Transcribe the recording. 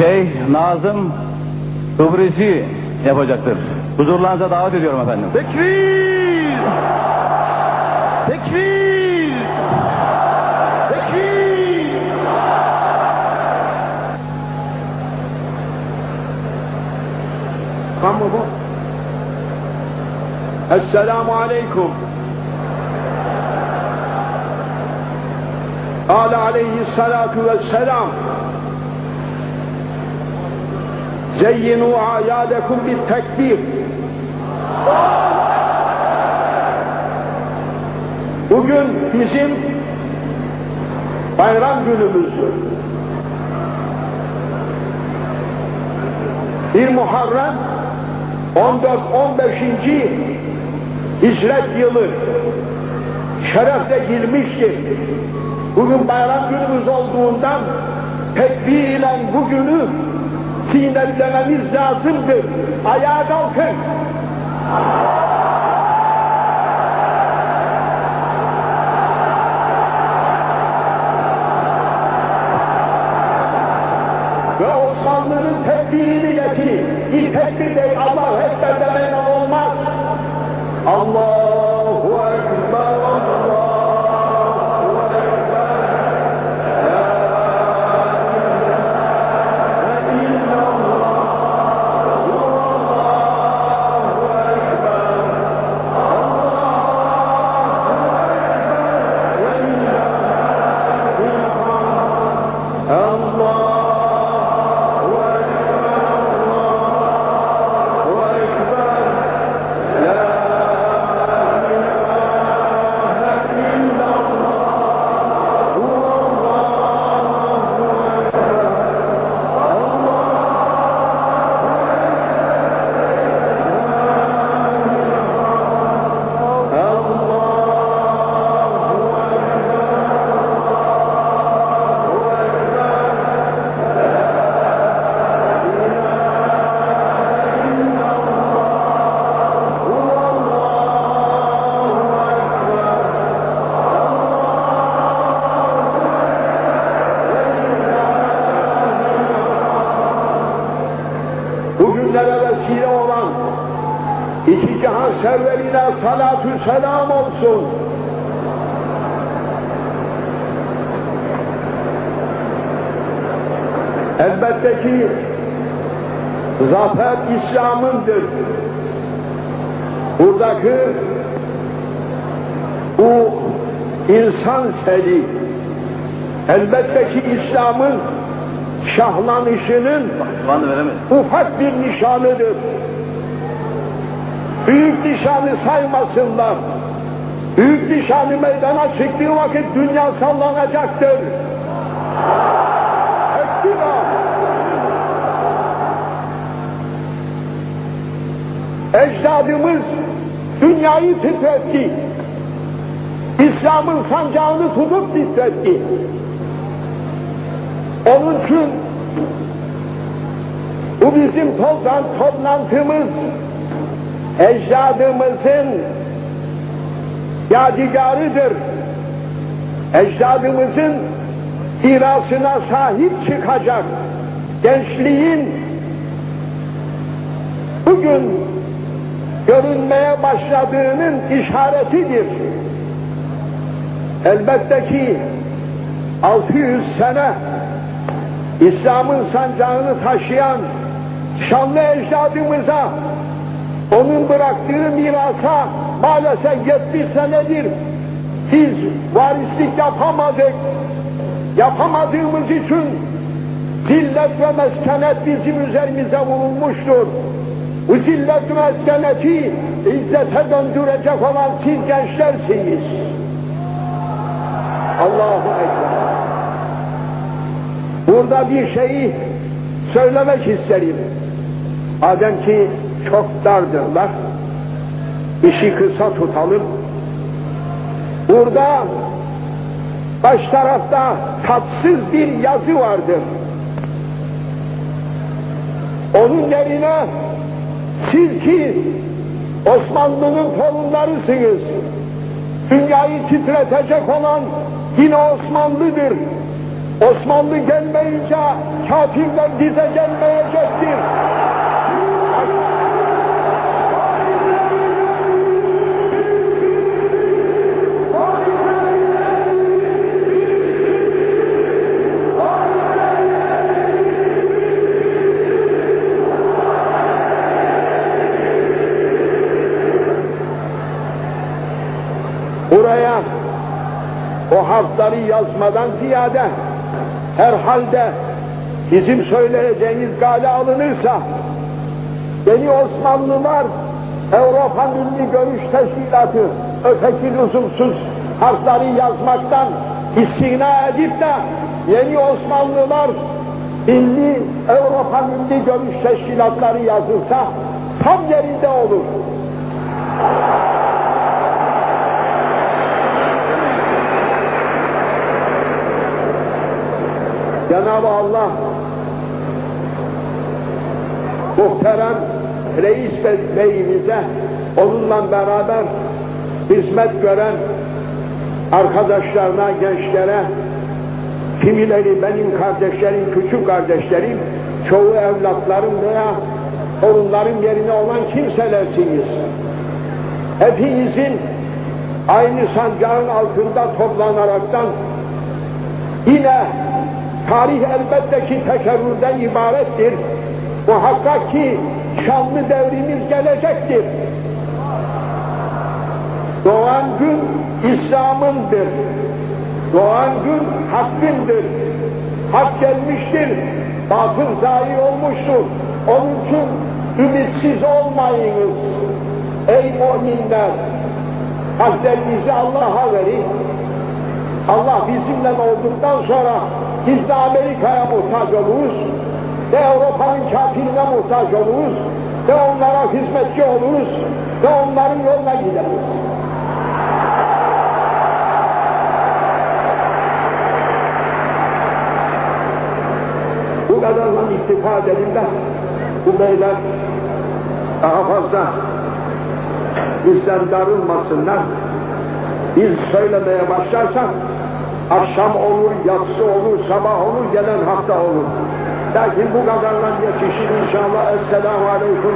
Şeyh Nazım Kıbrisi yapacaktır. Huzurlarınıza davet ediyorum efendim. Tekbir! Tekbir! Tekbir! Tam mı bu? Esselamu aleyküm. قال عليه الصلاة والسلام Zeyyinu ayadekum bir tekbir. Bugün bizim bayram günümüzdür. Bir Muharrem 14-15. Hicret yılı şerefle girmiştir. Bugün bayram günümüz olduğundan tekbir ile bugünü sinetlememiz lazımdır. Ayağa kalkın. ve Osmanlı'nın tekbirini getirin. Tekbir değil, Allah Ekber demeyle olmaz. Allahu iki cihan serverine salatü selam olsun. Elbette ki zafer İslam'ındır. Buradaki bu insan seli elbette ki İslam'ın şahlanışının ufak bir nişanıdır. Büyük nişanı saymasınlar. Büyük nişanı meydana çıktığı vakit dünya sallanacaktır. An. Ecdadımız dünyayı titretti. İslam'ın sancağını tutup titretti. Onun için bu bizim toplan, toplantımız ecdadımızın yadigarıdır. Ecdadımızın mirasına sahip çıkacak gençliğin bugün görünmeye başladığının işaretidir. Elbette ki 600 sene İslam'ın sancağını taşıyan şanlı ecdadımıza onun bıraktığı mirasa maalesef 70 senedir biz varislik yapamadık. Yapamadığımız için zillet ve meskenet bizim üzerimize vurulmuştur. Bu zillet ve meskeneti izzete döndürecek olan siz gençlersiniz. Allahu Ekber. Burada bir şeyi söylemek isterim. Madem ki çok dardırlar, işi kısa tutalım. Burada baş tarafta tatsız bir yazı vardır. Onun yerine siz ki Osmanlı'nın torunlarısınız. Dünyayı titretecek olan yine Osmanlı'dır. Osmanlı gelmeyince kafirler bize gelmeyecektir. O harfleri yazmadan ziyade herhalde bizim söyleyeceğimiz gale alınırsa Beni Osmanlılar Avrupa Milli Görüş Teşkilatı öteki lüzumsuz harfleri yazmaktan istina edip de yeni Osmanlılar Milli Avrupa Milli Görüş Teşkilatları yazılsa tam yerinde olur. Cenab-ı Allah muhterem reis Bey- beyimize onunla beraber hizmet gören arkadaşlarına, gençlere, kimileri benim kardeşlerim, küçük kardeşlerim, çoğu evlatlarım veya torunlarım yerine olan kimselersiniz. Hepinizin aynı sancağın altında toplanaraktan yine tarih elbette ki tekerrürden ibarettir. Muhakkak ki şanlı devrimiz gelecektir. Doğan gün İslam'ındır. Doğan gün hakkındır. Hak gelmiştir. Batıl zayi olmuştur. Onun için ümitsiz olmayınız. Ey müminler! Hasretinizi Allah'a verin. Allah bizimle olduktan sonra biz de Amerika'ya muhtaç oluruz, ve Avrupa'nın kafirine muhtaç oluruz, ve onlara hizmetçi oluruz, ve onların yoluna gideriz. Bu kadarla iktifa edelim de bu beyler daha fazla bizden darılmasınlar. Biz söylemeye başlarsak akşam olur, yatsı olur, sabah olur, gelen hafta olur. Lakin bu kadarla yetişir inşallah. Esselamu Aleyküm.